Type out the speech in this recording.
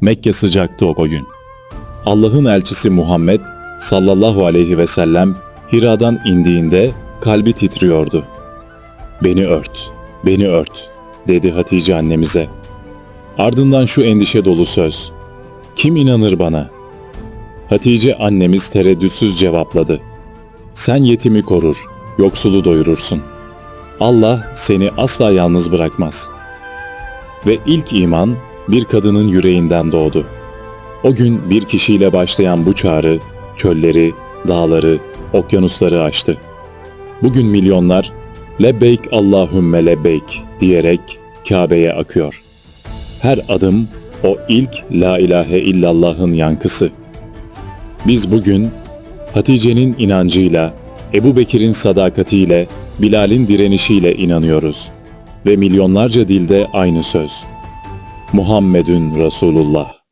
Mekke sıcaktı o gün. Allah'ın elçisi Muhammed sallallahu aleyhi ve sellem Hira'dan indiğinde kalbi titriyordu. Beni ört, beni ört dedi Hatice annemize. Ardından şu endişe dolu söz. Kim inanır bana? Hatice annemiz tereddütsüz cevapladı. Sen yetimi korur, yoksulu doyurursun. Allah seni asla yalnız bırakmaz. Ve ilk iman bir kadının yüreğinden doğdu. O gün bir kişiyle başlayan bu çağrı çölleri, dağları, okyanusları aştı. Bugün milyonlar lebbeyk Allahümme lebbeyk diyerek Kabe'ye akıyor. Her adım o ilk La ilahe illallah'ın yankısı. Biz bugün Hatice'nin inancıyla, Ebu Bekir'in sadakatiyle, Bilal'in direnişiyle inanıyoruz. Ve milyonlarca dilde aynı söz. Muhammedün Resulullah.